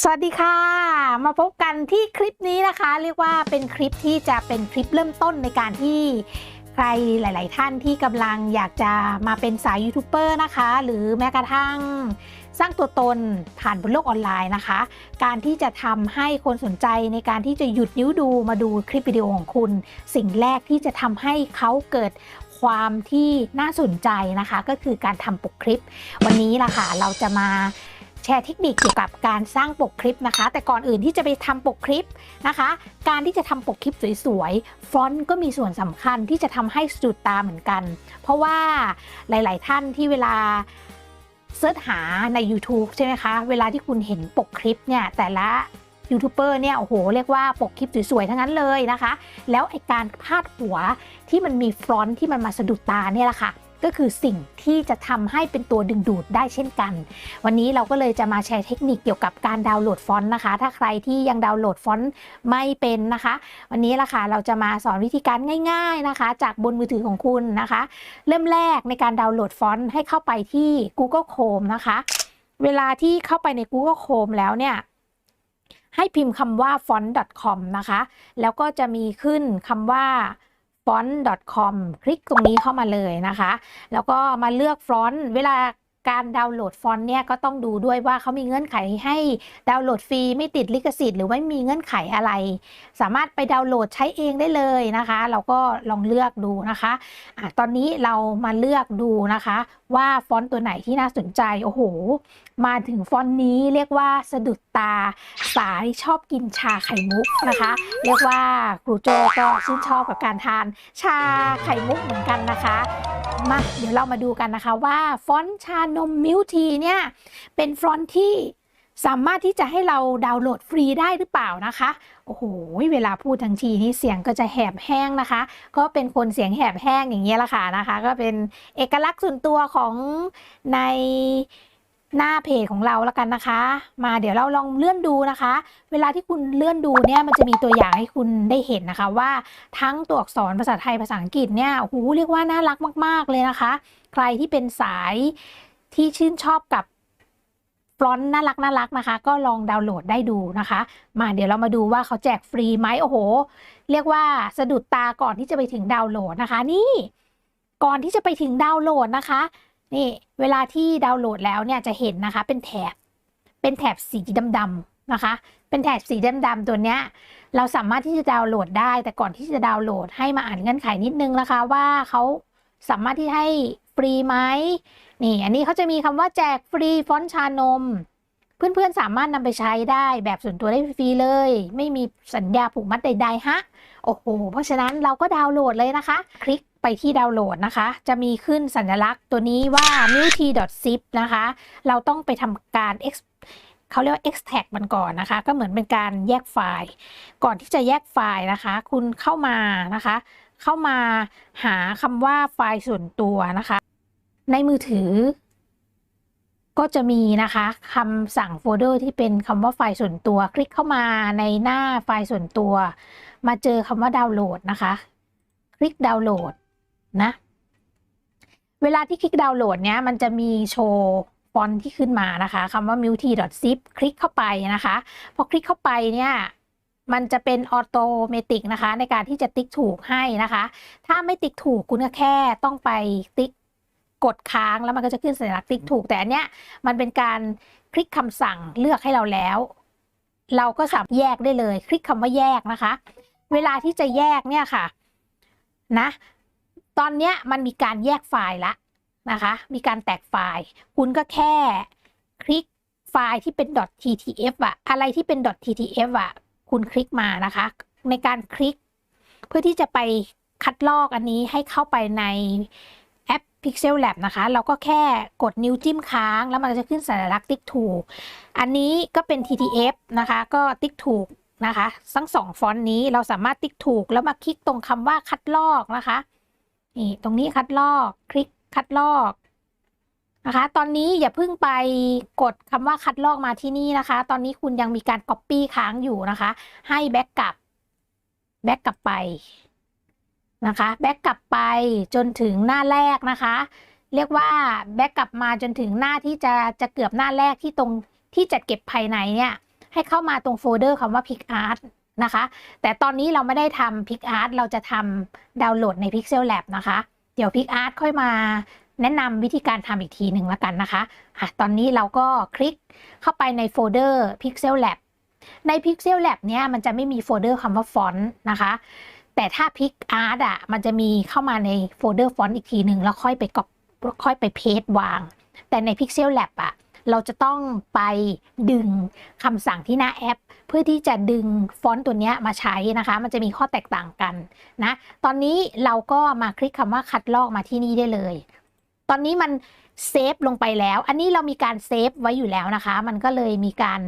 สวัสดีค่ะ มาพบกันที่คลิปนี้นะคะ เรียกว่าเป็นคลิปที่จะเป็นคลิปเริ่มต้นในการที่ใครหลาย ๆ ท่านที่กำลังอยากจะมาเป็นสายยูทูบเบอร์นะคะ หรือแม้กระทั่งสร้างตัวตนผ่านบนโลกออนไลน์นะคะ การที่จะทำให้คนสนใจในการที่จะหยุดนิ้วดูมาดูคลิปวิดีโอของคุณ สิ่งแรกที่จะทำให้เขาเกิดความที่น่าสนใจนะคะ ก็คือการทำปกคลิป วันนี้ล่ะค่ะเราจะมา แชร์เทคนิคเกี่ยวกับการสร้างปกคลิปนะคะ แต่ก่อนอื่นที่จะไปทำปกคลิปนะคะ การที่จะทำปกคลิปสวยๆฟอนต์ก็มีส่วนสำคัญที่จะทำให้สะดุดตาเหมือนกัน เพราะว่าหลาย ๆ ท่านที่เวลาเสิร์ชหาใน YouTube ใช่ไหมคะ เวลาที่คุณเห็นปกคลิปเนี่ยแต่ละยูทูบเบอร์เนี่ยโอ้โหเรียกว่าปกคลิปสวยๆทั้งนั้นเลยนะคะ แล้วไอการพาดหัวที่มันมีฟอนต์ที่มันมาสะดุดตาเนี่ยแหละค่ะ ก็คือสิ่งที่จะทำให้เป็นตัวดึงดูดได้เช่นกัน วันนี้เราก็เลยจะมาแชร์เทคนิคเกี่ยวกับการดาวน์โหลดฟอนต์นะคะ ถ้าใครที่ยังดาวน์โหลดฟอนต์ไม่เป็นนะคะ วันนี้ละค่ะเราจะมาสอนวิธีการง่าย ๆนะคะ จากบนมือถือของคุณนะคะ เริ่มแรกในการดาวน์โหลดฟอนต์ให้เข้าไปที่ Google Chrome นะคะ เวลาที่เข้าไปใน Google Chrome แล้วเนี่ยให้พิมพ์คำว่า font.com นะคะ แล้วก็จะมีขึ้นคำว่า font.com คลิกตรงนี้เข้ามาเลยนะคะ แล้วก็มาเลือกฟอนต์เวลา การดาวน์โหลดฟอนต์เนี่ยก็ต้องดูด้วยว่าเขามีเงื่อนไขให้ดาวน์โหลดฟรีไม่ติดลิขสิทธิ์หรือไม่มีเงื่อนไขอะไร สามารถไปดาวน์โหลดใช้เองได้เลยนะคะ เราก็ลองเลือกดูนะคะอะตอนนี้เรามาเลือกดูนะคะ ว่าฟอนต์ตัวไหนที่น่าสนใจโอ้โห มาถึงฟอนต์นี้เรียกว่าสะดุดตาสายชอบกินชาไข่มุกนะคะ เรียกว่าครูโจก็ชื่นชอบกับการทาน ชาไข่มุกเหมือนกันนะคะมาเดี๋ยวเรามาดูกันนะคะว่าฟอนต์ชานมมิลทีเนี่ย เป็นฟรอนที่สามารถที่จะให้เราดาวน์โหลดฟรีได้หรือเปล่านะคะ โอ้โห เวลาพูดทั้งทีนี่เสียงก็จะแหบแห้งนะคะ ก็เป็นคนเสียงแหบแห้งอย่างเงี้ยละค่ะนะคะ ก็เป็นเอกลักษณ์ส่วนตัวของในหน้าเพจของเราแล้วกันนะคะ มาเดี๋ยวเราลองเลื่อนดูนะคะ เวลาที่คุณเลื่อนดูเนี่ยมันจะมีตัวอย่างให้คุณได้เห็นนะคะ ว่าทั้งตัวอักษรภาษาไทยภาษาอังกฤษเนี่ยโอ้โหเรียกว่าน่ารักมาก ๆเลยนะคะ ใครที่เป็นสาย ที่ชื่นชอบกับฟลอนต์น่ารักน่ารักนะคะ ก็ลองดาวน์โหลดได้ดูนะคะ มาเดี๋ยวเรามาดูว่าเขาแจกฟรีไหมโอ้โห เรียกว่าสะดุดตาก่อนที่จะไปถึงดาวน์โหลดนะคะ นี่ก่อนที่จะไปถึงดาวน์โหลดนะคะนี่เวลาที่ดาวน์โหลดแล้วเนี่ยจะเห็นนะคะ เป็นแถบเป็นแถบสีดำๆนะคะ เป็นแถบสีดำๆตัวเนี้ยเราสามารถที่จะดาวน์โหลดได้ แต่ก่อนที่จะดาวน์โหลดให้มาอ่านเงื่อนไขนิดนึงนะคะ ว่าเขาสามารถที่ให้ฟรีไหม นี่อันนี้เขาจะมีคำว่าแจกฟรีฟอนต์ชานม เพื่อนๆสามารถนำไปใช้ได้แบบส่วนตัวได้ฟรีเลย ไม่มีสัญญาผูกมัดใดๆฮะ โอ้โห เพราะฉะนั้นเราก็ดาวน์โหลดเลยนะคะ คลิกไปที่ดาวน์โหลดนะคะ จะมีขึ้นสัญลักษณ์ตัวนี้ว่า multi.zip นะคะ เราต้องไปทำการ X เขาเรียกว่า extract มันก่อนนะคะ ก็เหมือนเป็นการแยกไฟล์ ก่อนที่จะแยกไฟล์นะคะ คุณเข้ามานะคะ เข้ามาหาคำว่าไฟล์ส่วนตัวนะคะ ในมือถือ ก็จะมีนะคะคำสั่งโฟลเดอร์ที่เป็นคำว่าไฟล์ส่วนตัว คลิกเข้ามาในหน้าไฟล์ส่วนตัว มาเจอคำว่าดาวน์โหลดนะคะ คลิกดาวน์โหลดนะ เวลาที่คลิกดาวน์โหลดเนี้ยมันจะมีโชว์ฟอนต์ที่ขึ้นมานะคะคำว่า multi.zip คลิกเข้าไปนะคะ พอคลิกเข้าไปเนี่ยมันจะเป็นออโตเมติกนะคะ ในการที่จะติ๊กถูกให้นะคะ ถ้าไม่ติ๊กถูกคุณก็แค่ต้องไปติ๊ก กดค้างแล้วมันก็จะขึ้นสัญลักษณ์ติ๊กถูกแต่อันเนี้ยมันเป็นการคลิกคำสั่งเลือกให้เราแล้ว เราก็สามารถแยกได้เลย คลิกคำว่าแยกนะคะ เวลาที่จะแยกเนี่ยค่ะนะตอนเนี้ยมันมีการแยกไฟล์ละนะคะ มีการแตกไฟล์ คุณก็แค่คลิกไฟล์ที่เป็น .ttf อะอะไรที่เป็น .ttf อะคุณคลิกมานะคะ ในการคลิก เพื่อที่จะไปคัดลอกอันนี้ให้เข้าไปในแอป Pixel Lab นะคะเราก็แค่กดนิ้วจิ้มค้าง แล้วมันจะขึ้นสัญลักษณ์ติ๊กถูก อันนี้ก็เป็น TTF นะคะ ก็ติ๊กถูกนะคะทั้งสองฟอนต์นี้เราสามารถติ๊กถูกแล้วมาคลิกตรงคำว่าคัดลอกนะคะนี่ตรงนี้คัดลอกคลิกคัดลอกนะคะ ตอนนี้อย่าเพิ่งไปกดคำว่าคัดลอกมาที่นี่นะคะ ตอนนี้คุณยังมีการ Copy ค้างอยู่นะคะ ให้แบ็กกลับแบ็กกลับไป นะคะแบ็กกลับไปจนถึงหน้าแรกนะคะ เรียกว่าแบ็กกลับมาจนถึงหน้าที่จะจะเกือบหน้าแรกที่ตรงที่จัดเก็บภายในเนี่ยให้เข้ามาตรงโฟลเดอร์คำว่า PicArt นะคะ แต่ตอนนี้เราไม่ได้ทำ PicArt เราจะทำดาวน์โหลดใน Pixel Lab นะคะ เดี๋ยว PicArt ค่อยมาแนะนำวิธีการทำอีกทีหนึ่งแล้วกันนะคะะตอนนี้เราก็คลิกเข้าไปในโฟลเดอร์ Pixel Lab ใน Pixel Lab เนี่ยมันจะไม่มีโฟลเดอร์คำว่าฟอนต์นะคะ แต่ถ้า PicArt อะมันจะมีเข้ามาในโฟลเดอร์ฟอนต์อีกทีหนึ่งแล้วค่อยไปกอบค่อยไปเพจวาง แต่ใน Pixel Lab อะเราจะต้องไปดึงคำสั่งที่หน้าแอป เพื่อที่จะดึงฟอนต์ตัวนี้มาใช้นะคะ มันจะมีข้อแตกต่างกันนะ ตอนนี้เราก็มาคลิกคำว่าคัดลอกมาที่นี่ได้เลย ตอนนี้มันเซฟลงไปแล้ว อันนี้เรามีการเซฟไว้อยู่แล้วนะคะ มันก็เลยมีการ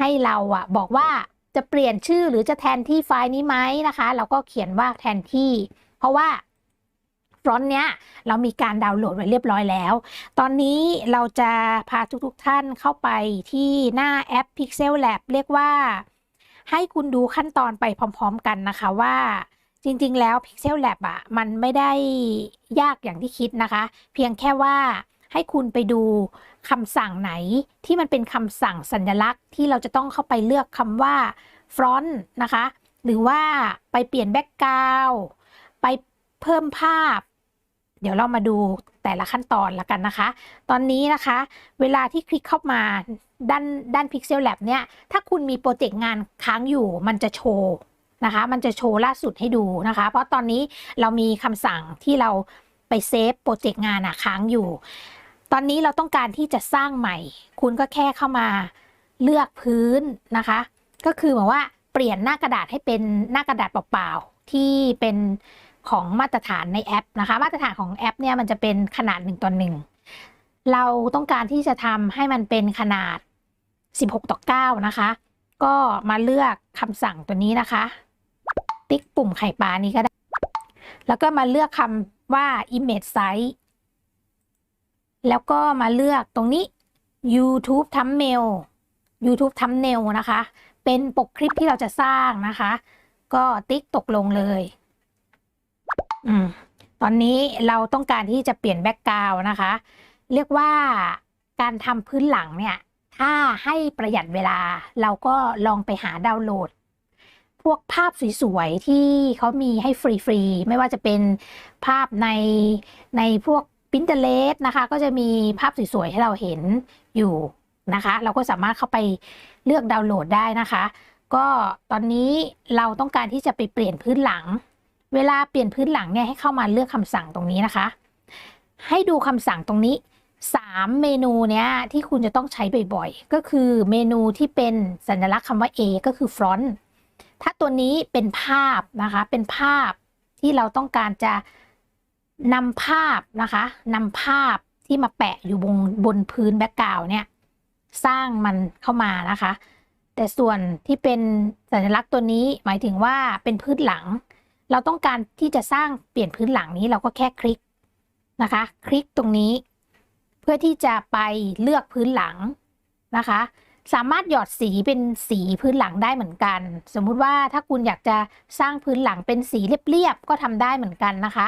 ให้เราอะบอกว่า จะเปลี่ยนชื่อหรือจะแทนที่ไฟล์นี้ไหมนะคะเราก็เขียนว่าแทนที่ เพราะว่าฟรอนต์เนี้ยเรามีการดาวน์โหลดไว้เรียบร้อยแล้ว ตอนนี้เราจะพาทุกๆท่านเข้าไปที่หน้าแอป Pixel Lab เรียกว่า ให้คุณดูขั้นตอนไปพร้อม ๆ กันนะคะว่าจริงๆ แล้ว Pixel Lab อะมันไม่ได้ยากอย่างที่คิดนะคะ เพียงแค่ว่าให้คุณไปดู คำสั่งไหนที่มันเป็นคำสั่งสัญลักษณ์ที่เราจะต้องเข้าไปเลือกคำว่า front นะคะ หรือว่าไปเปลี่ยนแบ็กกราวไปเพิ่มภาพ เดี๋ยวเรามาดูแต่ละขั้นตอนละกันนะคะ ตอนนี้นะคะ เวลาที่คลิกเข้ามาด้านด้าน Pixel Lab เนี่ย ถ้าคุณมีโปรเจกต์งานค้างอยู่มันจะโชว์นะคะ มันจะโชว์ล่าสุดให้ดูนะคะ เพราะตอนนี้เรามีคำสั่งที่เราไปเซฟโปรเจกต์งานอะค้างอยู่ ตอนนี้เราต้องการที่จะสร้างใหม่ คุณก็แค่เข้ามาเลือกพื้นนะคะ ก็คือแบบว่าเปลี่ยนหน้ากระดาษให้เป็นหน้ากระดาษเปล่าๆที่เป็นของมาตรฐานในแอปนะคะ มาตรฐานของแอปเนี่ยมันจะเป็นขนาด1ต่อ1เราต้องการที่จะทำให้มันเป็นขนาด 16ต่อ9นะคะ ก็มาเลือกคำสั่งตัวนี้นะคะ ติ๊กปุ่มไข่ปลานี้ก็ได้ แล้วก็มาเลือกคำว่า image size แล้วก็มาเลือกตรงนี้ YouTube thumbnail YouTube thumbnail นะคะ เป็นปกคลิปที่เราจะสร้างนะคะ ก็ติ๊กตกลงเลยอืมตอนนี้เราต้องการที่จะเปลี่ยนแบ็กกราวนะคะ เรียกว่าการทำพื้นหลังเนี่ย ถ้าให้ประหยัดเวลา เราก็ลองไปหาดาวน์โหลด พวกภาพสวยๆ ที่เขามีให้ฟรีๆ ไม่ว่าจะเป็นภาพในในพวก Pinterest นะคะ ก็จะมีภาพสวยๆ ให้เราเห็นอยู่นะคะ เราก็สามารถเข้าไปเลือกดาวน์โหลดได้นะคะ ก็ตอนนี้เราต้องการที่จะไปเปลี่ยนพื้นหลัง เวลาเปลี่ยนพื้นหลังเนี่ยให้เข้ามาเลือกคำสั่งตรงนี้นะคะ ให้ดูคำสั่งตรงนี้ 3 เมนูเนี้ยที่คุณจะต้องใช้บ่อยๆ ก็คือเมนูที่เป็นสัญลักษณ์คำว่า A ก็คือ front ถ้าตัวนี้เป็นภาพนะคะ เป็นภาพที่เราต้องการจะ นำภาพนะคะนำภาพที่มาแปะอยู่บนบนพื้นแบ็กกราวเนี่ยสร้างมันเข้ามานะคะ แต่ส่วนที่เป็นสัญลักษณ์ตัวนี้หมายถึงว่าเป็นพื้นหลัง เราต้องการที่จะสร้างเปลี่ยนพื้นหลังนี้เราก็แค่คลิกนะคะ คลิกตรงนี้ เพื่อที่จะไปเลือกพื้นหลังนะคะ สามารถหยอดสีเป็นสีพื้นหลังได้เหมือนกัน สมมุติว่าถ้าคุณอยากจะสร้างพื้นหลังเป็นสีเรียบๆก็ทำได้เหมือนกันนะคะ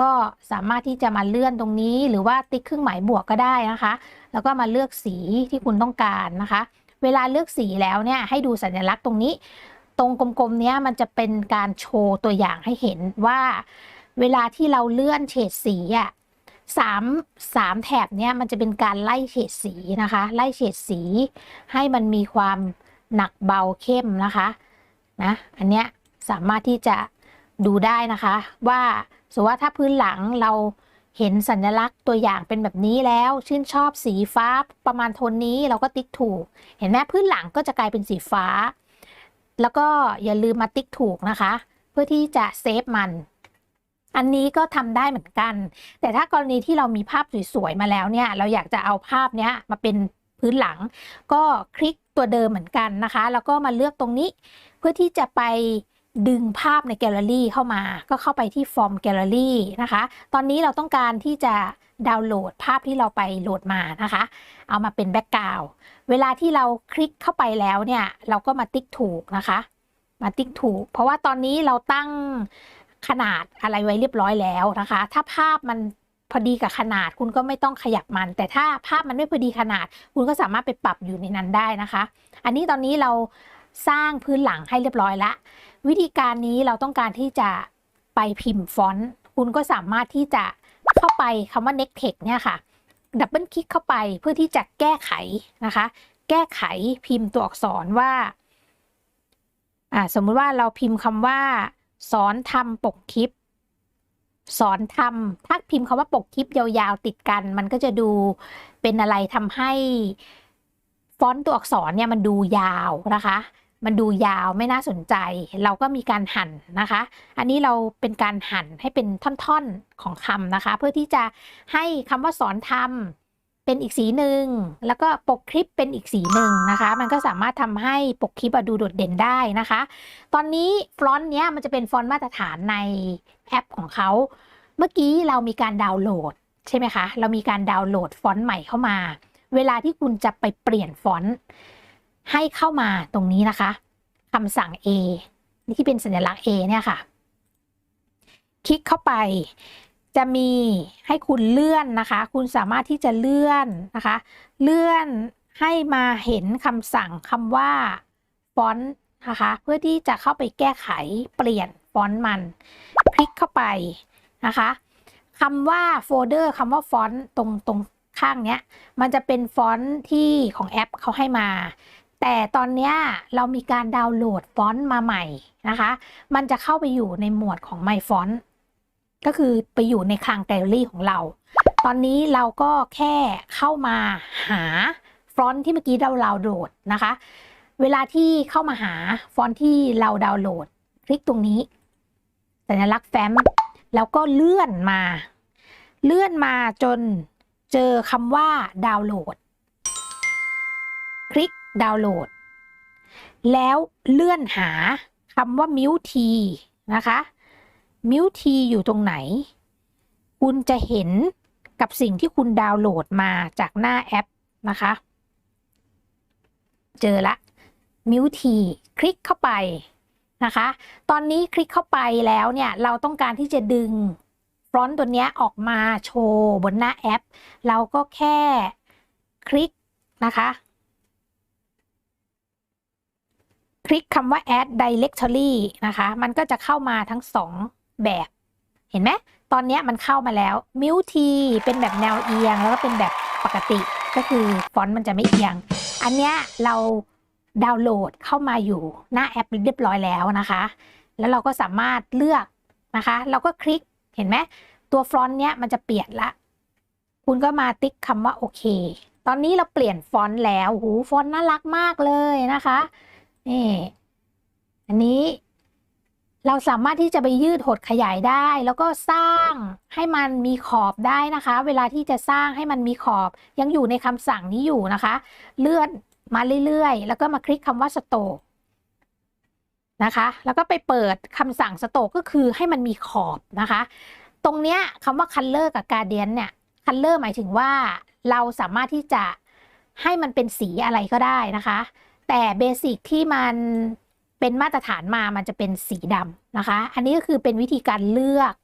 ก็สามารถที่จะมาเลื่อนตรงนี้ หรือว่าติ๊กเครื่องหมายบวกก็ได้นะคะ แล้วก็มาเลือกสีที่คุณต้องการนะคะ เวลาเลือกสีแล้วเนี่ยให้ดูสัญลักษณ์ตรงนี้ ตรงกลมๆเนี้ยมันจะเป็นการโชว์ตัวอย่างให้เห็นว่า เวลาที่เราเลื่อนเฉดสีอะสามสามแถบเนี้ยมันจะเป็นการไล่เฉดสีนะคะ ไล่เฉดสีให้มันมีความหนักเบาเข้มนะคะนะอันเนี้ยสามารถที่จะดูได้นะคะว่า สมมติว่าถ้าพื้นหลังเราเห็นสัญลักษณ์ตัวอย่างเป็นแบบนี้แล้ว ชื่นชอบสีฟ้าประมาณโทนนี้เราก็ติ๊กถูก เห็นไหมพื้นหลังก็จะกลายเป็นสีฟ้า แล้วก็อย่าลืมมาติ๊กถูกนะคะ เพื่อที่จะเซฟมัน อันนี้ก็ทำได้เหมือนกัน แต่ถ้ากรณีที่เรามีภาพสวยๆมาแล้วเนี่ย เราอยากจะเอาภาพเนี้ยมาเป็นพื้นหลัง ก็คลิกตัวเดิมเหมือนกันนะคะ แล้วก็มาเลือกตรงนี้เพื่อที่จะไป ดึงภาพในแกลเลอรี่เข้ามาก็เข้าไปที่ฟอร์มแกลเลอรี่นะคะ ตอนนี้เราต้องการที่จะดาวน์โหลดภาพที่เราไปโหลดมานะคะ เอามาเป็นแบ็กกราวด์เวลาที่เราคลิกเข้าไปแล้วเนี่ยเราก็มาติ๊กถูกนะคะ มาติ๊กถูก เพราะว่าตอนนี้เราตั้งขนาดอะไรไว้เรียบร้อยแล้วนะคะ ถ้าภาพมันพอดีกับขนาดคุณก็ไม่ต้องขยับมัน แต่ถ้าภาพมันไม่พอดีขนาด คุณก็สามารถไปปรับอยู่ในนั้นได้นะคะ อันนี้ตอนนี้เราสร้างพื้นหลังให้เรียบร้อยละ วิธีการนี้เราต้องการที่จะไปพิมพ์ฟอนต์ คุณก็สามารถที่จะเข้าไปคำว่า next text เนี่ยค่ะ ดับเบิลคลิกเข้าไปเพื่อที่จะแก้ไขนะคะ แก้ไขพิมพ์ตัวอักษรว่าอ่าสมมุติว่าเราพิมพ์คำว่า สอนทำปกคลิป สอนทำถ้าพิมพ์คำว่าปกคลิปยาวๆติดกัน มันก็จะดูเป็นอะไรทำให้ฟอนต์ตัวอักษรเนี่ยมันดูยาวนะคะ มันดูยาวไม่น่าสนใจ เราก็มีการหั่นนะคะ อันนี้เราเป็นการหั่นให้เป็นท่อนๆของคำนะคะ เพื่อที่จะให้คำว่าสอนทำเป็นอีกสีหนึ่งแล้วก็ปกคลิปเป็นอีกสีหนึ่งนะคะ มันก็สามารถทำให้ปกคลิปอะดูโดดเด่นได้นะคะ ตอนนี้ฟอนต์เนี้ยมันจะเป็นฟอนต์มาตรฐานในแอปของเขา เมื่อกี้เรามีการดาวน์โหลดใช่ไหมคะ เรามีการดาวน์โหลดฟอนต์ใหม่เข้ามา เวลาที่คุณจะไปเปลี่ยนฟอนต์ ให้เข้ามาตรงนี้นะคะคำสั่ง A นี่ที่เป็นสัญลักษณ์ A เนี่ยค่ะ คลิกเข้าไปจะมีให้คุณเลื่อนนะคะ คุณสามารถที่จะเลื่อนนะคะ เลื่อนให้มาเห็นคำสั่งคำว่าฟอนต์นะคะ เพื่อที่จะเข้าไปแก้ไขเปลี่ยนฟอนต์มัน คลิกเข้าไปนะคะคำว่าโฟลเดอร์คำว่าฟอนต์ตรงตรงข้างเนี้ย มันจะเป็นฟอนต์ที่ของแอปเขาให้มา แต่ตอนนี้เรามีการดาวน์โหลดฟอนต์มาใหม่นะคะ มันจะเข้าไปอยู่ในหมวดของ My Font ก็คือไปอยู่ในคลังแกลเลอรี่ของเรา ตอนนี้เราก็แค่เข้ามาหาฟอนต์ที่เมื่อกี้เราดาวน์โหลดนะคะ เวลาที่เข้ามาหาฟอนต์ที่เราดาวน์โหลด คลิกตรงนี้สัญลักษณ์แฟ้ม แล้วก็เลื่อนมา เลื่อนมาจนเจอคำว่าดาวน์โหลด คลิก ดาวน์โหลด แล้วเลื่อนหาคำว่ามิวทีนะคะมิวทีอยู่ตรงไหน คุณจะเห็นกับสิ่งที่คุณดาวน์โหลดมาจากหน้าแอปนะคะ เจอละมิวทีคลิกเข้าไปนะคะ ตอนนี้คลิกเข้าไปแล้วเนี่ยเราต้องการที่จะดึงฟรอนต์ตัวนี้ออกมาโชว์บนหน้าแอป เราก็แค่คลิกนะคะ ค ลิกคำว่า add directory นะคะ มันก็จะเข้ามาทั้งสองแบบ เห็นไหม ตอนนี้มันเข้ามาแล้ว มิวทีเป็นแบบแนวเอียง แล้วก็เป็นแบบปกติ ก็คือฟอนต์มันจะไม่เอียง อันเนี้ยเราดาวน์โหลดเข้ามาอยู่หน้าแอปเรียบร้อยแล้วนะคะ แล้วเราก็สามารถเลือกนะคะ เราก็คลิก เห็นไหม ตัวฟอนต์เนี้ยมันจะเปลี่ยนละ คุณก็มาติ๊กคำว่าโอเค ตอนนี้เราเปลี่ยนฟอนต์แล้ว หู ฟอนต์น่ารักมากเลยนะคะ นี่ อันนี้เราสามารถที่จะไปยืดหดขยายได้ แล้วก็สร้างให้มันมีขอบได้นะคะ เวลาที่จะสร้างให้มันมีขอบยังอยู่ในคำสั่งนี้อยู่นะคะ เลื่อนมาเรื่อยๆ แล้วก็มาคลิกคำว่าสโตกนะคะ แล้วก็ไปเปิดคำสั่งสโตกก็คือให้มันมีขอบนะคะ ตรงเนี้ยคำว่า color กับ gradient เนี่ย color หมายถึงว่าเราสามารถที่จะให้มันเป็นสีอะไรก็ได้นะคะ แต่เบสิกที่มันเป็นมาตรฐานมามันจะเป็นสีดำนะคะ อันนี้ก็คือเป็นวิธีการเลือก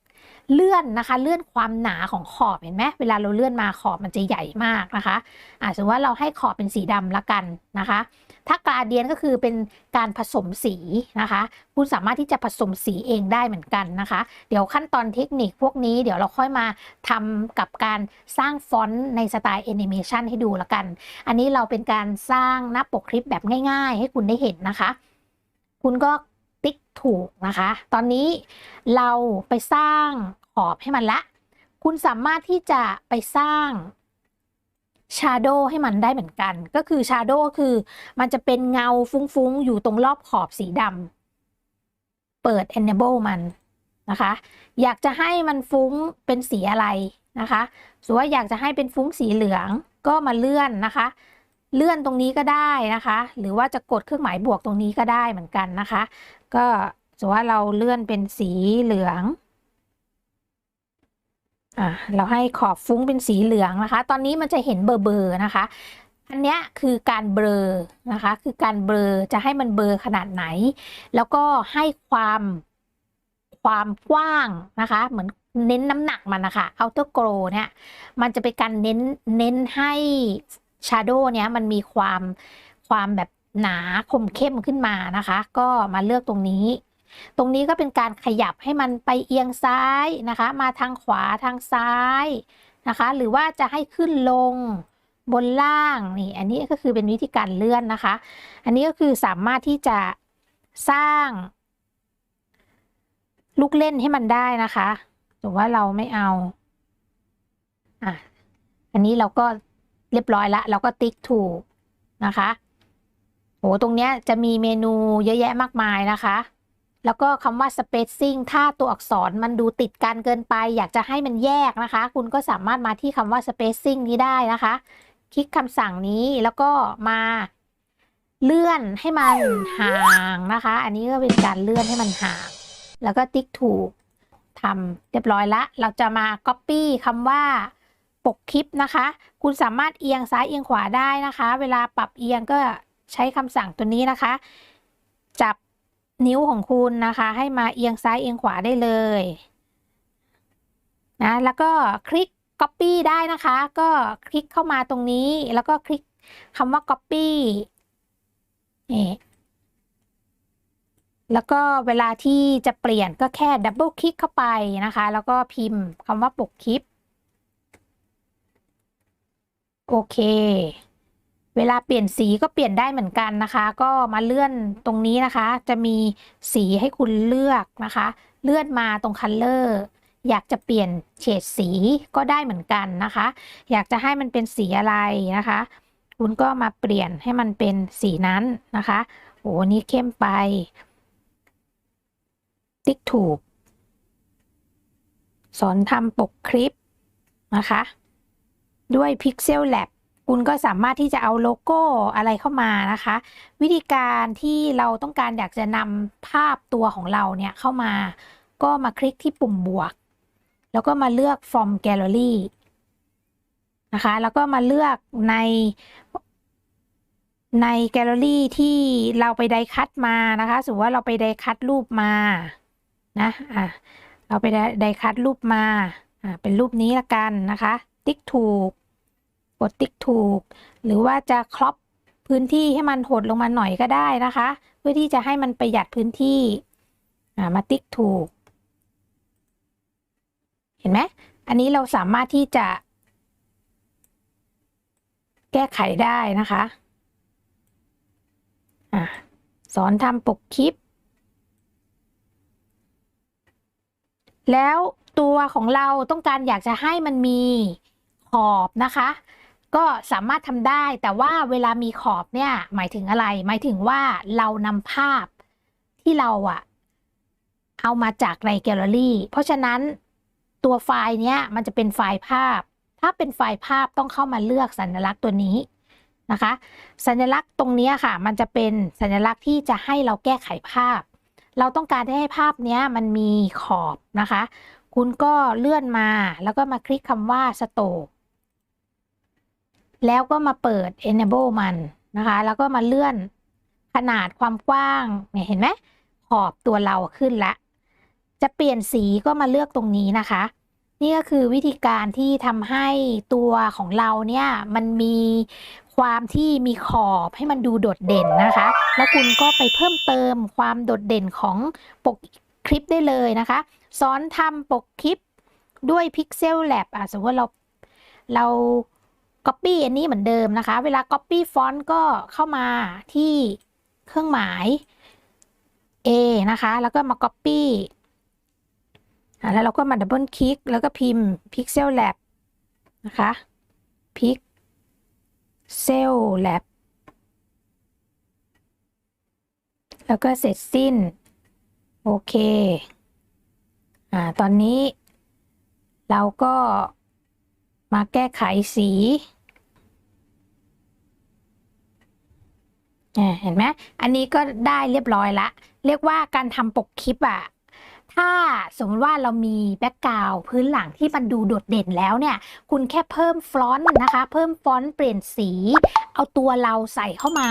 เลื่อนนะคะ เลื่อนความหนาของขอบเห็นไหมเวลาเราเลื่อนมาขอบมันจะใหญ่มากนะคะอาจจะว่าเราให้ขอบเป็นสีดำละกันนะคะ ถ้ากราเดียนก็คือเป็นการผสมสีนะคะ คุณสามารถที่จะผสมสีเองได้เหมือนกันนะคะ เดี๋ยวขั้นตอนเทคนิคพวกนี้เดี๋ยวเราค่อยมาทำกับการสร้างฟอนต์ในสไตล์แอนิเมชันให้ดูละกัน อันนี้เราเป็นการสร้างหน้าปกคลิปแบบง่าย ๆ ให้คุณได้เห็นนะคะ คุณก็ติ๊กถูกนะคะ ตอนนี้เราไปสร้างขอบให้มันละ คุณสามารถที่จะไปสร้าง Shadow ให้มันได้เหมือนกัน ก็คือ Shadow คือ มันจะเป็นเงาฟุ้งๆ อยู่ตรงรอบขอบสีดำเปิด Enable มันนะคะ อยากจะให้มันฟุ้งเป็นสีอะไรนะคะสมมติว่าอยากจะให้เป็นฟุ้งสีเหลืองก็มาเลื่อนนะคะ เลื่อนตรงนี้ก็ได้นะคะ หรือว่าจะกดเครื่องหมายบวกตรงนี้ก็ได้เหมือนกันนะคะ ก็สมมติว่าเราเลื่อนเป็นสีเหลือง อะเราให้ขอบฟุ้งเป็นสีเหลืองนะคะ ตอนนี้มันจะเห็นเบอร์เบอร์นะคะ อันนี้คือการเบลอนะคะ คือการเบลอจะให้มันเบลอขนาดไหน แล้วก็ให้ความความกว้างนะคะ เหมือนเน้นน้ำหนักมันนะคะ outer glow เนี่ย มันจะเป็นการเน้นเน้นให้ shadow เนี้ยมันมีความความแบบหนาคมเข้มขึ้นมานะคะ ก็มาเลือกตรงนี้ ตรงนี้ก็เป็นการขยับให้มันไปเอียงซ้ายนะคะ มาทางขวาทางซ้ายนะคะ หรือว่าจะให้ขึ้นลงบนล่างนี่ อันนี้ก็คือเป็นวิธีการเลื่อนนะคะ อันนี้ก็คือสามารถที่จะสร้าง ลูกเล่นให้มันได้นะคะหรือว่าเราไม่เอาอะอันนี้เราก็เรียบร้อยละ เราก็ติ๊กถูกนะคะโหตรงเนี้ยจะมีเมนูเยอะแยะมากมายนะคะ แล้วก็คำว่า spacing ถ้าตัวอักษรมันดูติดกันเกินไป อยากจะให้มันแยกนะคะ คุณก็สามารถมาที่คำว่า spacing นี้ได้นะคะ คลิกคำสั่งนี้แล้วก็มาเลื่อนให้มันห่างนะคะ อันนี้ก็เป็นการเลื่อนให้มันห่าง แล้วก็ติ๊กถูกทำเรียบร้อยละ เราจะมา Copy คำว่าปกคลิปนะคะ คุณสามารถเอียงซ้ายเอียงขวาได้นะคะ เวลาปรับเอียงก็ใช้คำสั่งตัวนี้นะคะ จับ นิ้วของคุณนะคะ ให้มาเอียงซ้ายเอียงขวาได้เลยนะแล้วก็คลิก Copy ได้นะคะ ก็คลิกเข้ามาตรงนี้ แล้วก็คลิกคำว่า Copy นี่แล้วก็เวลาที่จะเปลี่ยนก็แค่ดับเบิลคลิกเข้าไปนะคะ แล้วก็พิมพ์คำว่าปกคลิป โอเค เวลาเปลี่ยนสีก็เปลี่ยนได้เหมือนกันนะคะ ก็มาเลื่อนตรงนี้นะคะ จะมีสีให้คุณเลือกนะคะ เลื่อนมาตรงคัลเลอร์อยากจะเปลี่ยนเฉดสีก็ได้เหมือนกันนะคะ อยากจะให้มันเป็นสีอะไรนะคะ คุณก็มาเปลี่ยนให้มันเป็นสีนั้นนะคะโอ้นี่เข้มไป ติ๊กถูก สอนทำปกคลิปนะคะ ด้วย Pixel Lab คุณก็สามารถที่จะเอาโลโก้อะไรเข้ามานะคะ วิธีการที่เราต้องการอยากจะนำภาพตัวของเราเนี่ยเข้ามา ก็มาคลิกที่ปุ่มบวก แล้วก็มาเลือก from gallery นะคะ แล้วก็มาเลือกในในแกลเลอรี่ที่เราไปไดคัดมานะคะสมมติว่าเราไปไดคัดรูปมานะอะเราไปไดคัดรูปมาอะเป็นรูปนี้ละกันนะคะ ติ๊กถูก กดติ๊กถูก หรือว่าจะครอปพื้นที่ให้มันหดลงมาหน่อยก็ได้นะคะ เพื่อที่จะให้มันประหยัดพื้นที่อ่ามาติ๊กถูก เห็นไหมอันนี้เราสามารถที่จะ แก้ไขได้นะคะอะสอนทำปกคลิป แล้วตัวของเราต้องการอยากจะให้มันมีขอบนะคะ ก็สามารถทำได้ แต่ว่าเวลามีขอบเนี่ย หมายถึงอะไร หมายถึงว่าเรานำภาพที่เราอะเอามาจากในแกลเลอรี่ เพราะฉะนั้นตัวไฟล์เนี้ยมันจะเป็นไฟล์ภาพ ถ้าเป็นไฟล์ภาพต้องเข้ามาเลือกสัญลักษณ์ตัวนี้นะคะ สัญลักษณ์ตรงนี้ค่ะ มันจะเป็นสัญลักษณ์ที่จะให้เราแก้ไขภาพ เราต้องการให้ภาพเนี้ยมันมีขอบนะคะ คุณก็เลื่อนมาแล้วก็มาคลิกคำว่า Store แล้วก็มาเปิด enable มันนะคะ แล้วก็มาเลื่อนขนาดความกว้างเนี่ยเห็นไหมขอบตัวเราขึ้นละ จะเปลี่ยนสีก็มาเลือกตรงนี้นะคะ นี่ก็คือวิธีการที่ทำให้ตัวของเราเนี่ยมันมีความที่มีขอบให้มันดูโดดเด่นนะคะ แล้วคุณก็ไปเพิ่มเติมความโดดเด่นของปกคลิปได้เลยนะคะสอนทำปกคลิปด้วย Pixel Lab อะสมมติว่าเราเรา Copy อันนี้เหมือนเดิมนะคะ เวลา Copy ฟอนต์ก็เข้ามาที่เครื่องหมาย A นะคะ แล้วก็มา Copy แล้วเราก็มาดับเบิลคลิกแล้วก็พิมพ์ Pixel Lab นะคะ Pixel Lab แล้วก็เสร็จสิ้น โอเค อ่า ตอนนี้เราก็มาแก้ไขสี เห็นไหมอันนี้ก็ได้เรียบร้อยละ เรียกว่าการทำปกคลิปอะถ้าสมมติว่าเรามีแบ็กกราวพื้นหลังที่มันดูโดดเด่นแล้วเนี่ย คุณแค่เพิ่มฟอนต์นะคะ เพิ่มฟอนต์เปลี่ยนสี เอาตัวเราใส่เข้ามา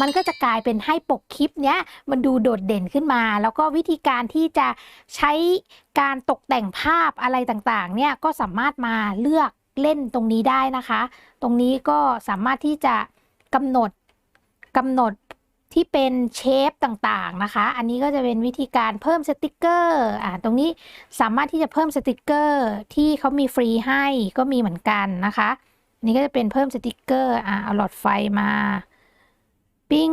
มันก็จะกลายเป็นให้ปกคลิปเนี้ยมันดูโดดเด่นขึ้นมา แล้วก็วิธีการที่จะใช้การตกแต่งภาพอะไรต่างๆ เนี่ยก็สามารถมาเลือกเล่นตรงนี้ได้นะคะ ตรงนี้ก็สามารถที่จะกำหนด กำหนดที่เป็นเชฟต่างๆนะคะ อันนี้ก็จะเป็นวิธีการเพิ่มสติกเกอร์อ่าตรงนี้สามารถที่จะเพิ่มสติกเกอร์ที่เขามีฟรีให้ก็มีเหมือนกันนะคะ นี่ก็จะเป็นเพิ่มสติกเกอร์อ่าเอาหลอดไฟมาปิ้ง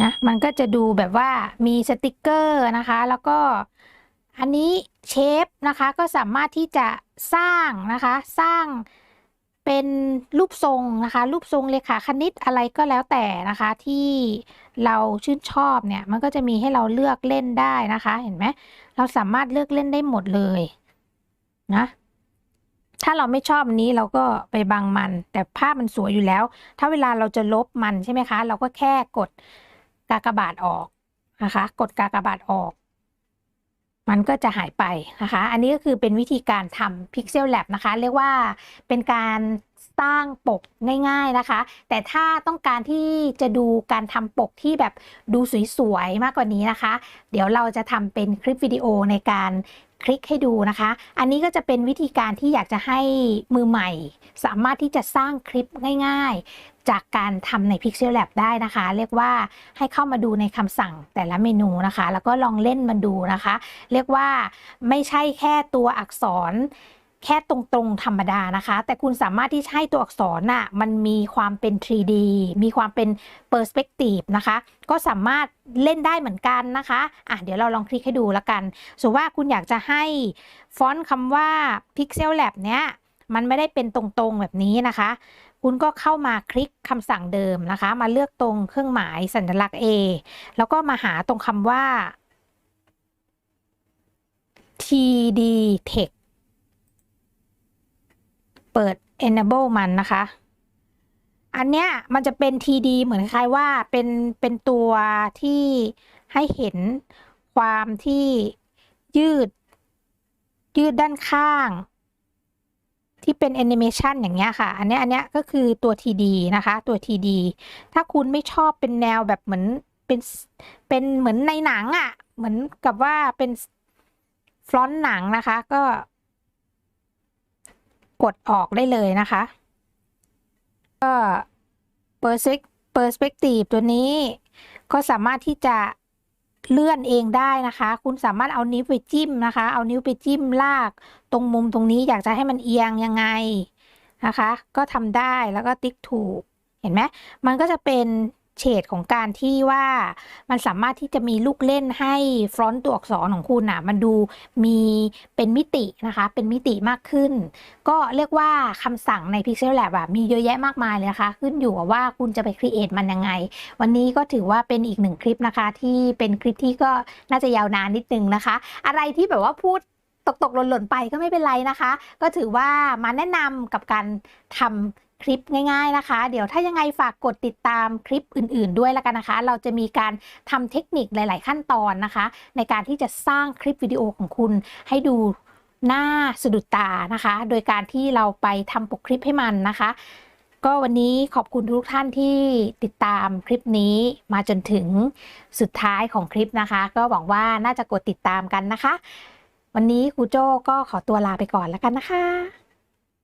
นะมันก็จะดูแบบว่ามีสติกเกอร์นะคะ แล้วก็อันนี้เชฟนะคะก็สามารถที่จะสร้างนะคะสร้าง เป็นรูปทรงนะคะ รูปทรงเลขาคณิตอะไรก็แล้วแต่นะคะ ที่เราชื่นชอบเนี่ยมันก็จะมีให้เราเลือกเล่นได้นะคะ เห็นไหมเราสามารถเลือกเล่นได้หมดเลยนะถ้าเราไม่ชอบนนี้เราก็ไปบังมัน แต่ภาพมันสวยอยู่แล้ว ถ้าเวลาเราจะลบมันใช่ไหมคะ เราก็แค่กดกากบาทออกนะคะ กดกากบาทออก มันก็จะหายไปนะคะ อันนี้ก็คือเป็นวิธีการทำ Pixel Lab นะคะ เรียกว่าเป็นการ สร้างปกง่าย ๆนะคะ แต่ถ้าต้องการที่จะดูการทำปกที่แบบดูสวยๆมากกว่านี้นะคะ เดี๋ยวเราจะทำเป็นคลิปวิดีโอในการคลิกให้ดูนะคะ อันนี้ก็จะเป็นวิธีการที่อยากจะให้มือใหม่ สามารถที่จะสร้างคลิปง่าย ๆ จากการทำใน Pixel Lab ได้นะคะ เรียกว่าให้เข้ามาดูในคำสั่งแต่ละเมนูนะคะ แล้วก็ลองเล่นมันดูนะคะ เรียกว่าไม่ใช่แค่ตัวอักษร แค่ตรงๆธรรมดานะคะ แต่คุณสามารถที่จะให้ตัวอักษรน่ะมันมีความเป็น 3D มีความเป็น Perspective นะคะ ก็สามารถเล่นได้เหมือนกันนะคะอะเดี๋ยวเราลองคลิกให้ดูแล้วกันสมมติว่าคุณอยากจะให้ฟอนต์คำว่า Pixel Lab เนี้ยมันไม่ได้เป็นตรงๆแบบนี้นะคะ คุณก็เข้ามาคลิกคำสั่งเดิมนะคะ มาเลือกตรงเครื่องหมายสัญลักษณ์ A แล้วก็มาหาตรงคำว่า TD Text เปิด enable มันนะคะ อันเนี้ยมันจะเป็น TD เหมือนคล้ายว่าเป็นเป็นตัวที่ให้เห็นความที่ยืด ยืดด้านข้าง ที่เป็นแอนิเมชันอย่างเงี้ยค่ะ อันเนี้ยอันเนี้ยก็คือตัว TD นะคะ ตัว TD ถ้าคุณไม่ชอบเป็นแนวแบบเหมือนเป็นเป็นเหมือนในหนังอะ่ะ เหมือนกับว่าเป็นฟลอนต์หนังนะคะ ก็ กดออกได้เลยนะคะ ก็ perspective ตัวนี้ ก็สามารถที่จะเลื่อนเองได้นะคะ คุณสามารถเอานิ้วไปจิ้มนะคะ เอานิ้วไปจิ้มลาก ตรงมุมตรงนี้อยากจะให้มันเอียงยังไงนะคะ ก็ทำได้แล้วก็ติ๊กถูก เห็นไหมมันก็จะเป็น เฉดของการที่ว่ามันสามารถที่จะมีลูกเล่นให้ฟรอนต์ตัวอักษรของคุณนะมันดูมีเป็นมิตินะคะ เป็นมิติมากขึ้น ก็เรียกว่าคำสั่งใน Pixel Lab อะมีเยอะแยะมากมายเลยนะคะ ขึ้นอยู่กับว่าคุณจะไปครีเอทมันยังไง วันนี้ก็ถือว่าเป็นอีกหนึ่งคลิปนะคะ ที่เป็นคลิปที่ก็น่าจะยาวนานนิดนึงนะคะ อะไรที่แบบว่าพูดตกตกหล่นหล่นๆไปก็ไม่เป็นไรนะคะ ก็ถือว่ามาแนะนำกับการทำ คลิปง่าย ๆนะคะ เดี๋ยวถ้ายังไงฝากกดติดตามคลิปอื่น ๆ ด้วยแล้วกันนะคะ เราจะมีการทำเทคนิคหลาย ๆ ขั้นตอนนะคะ ในการที่จะสร้างคลิปวิดีโอของคุณให้ดูน่าสะดุดตานะคะ โดยการที่เราไปทำปกคลิปให้มันนะคะ ก็วันนี้ขอบคุณทุกท่านที่ติดตามคลิปนี้มาจนถึงสุดท้ายของคลิปนะคะ ก็หวังว่าน่าจะกดติดตามกันนะคะ วันนี้ครูโจ้ก็ขอตัวลาไปก่อนแล้วกันนะคะ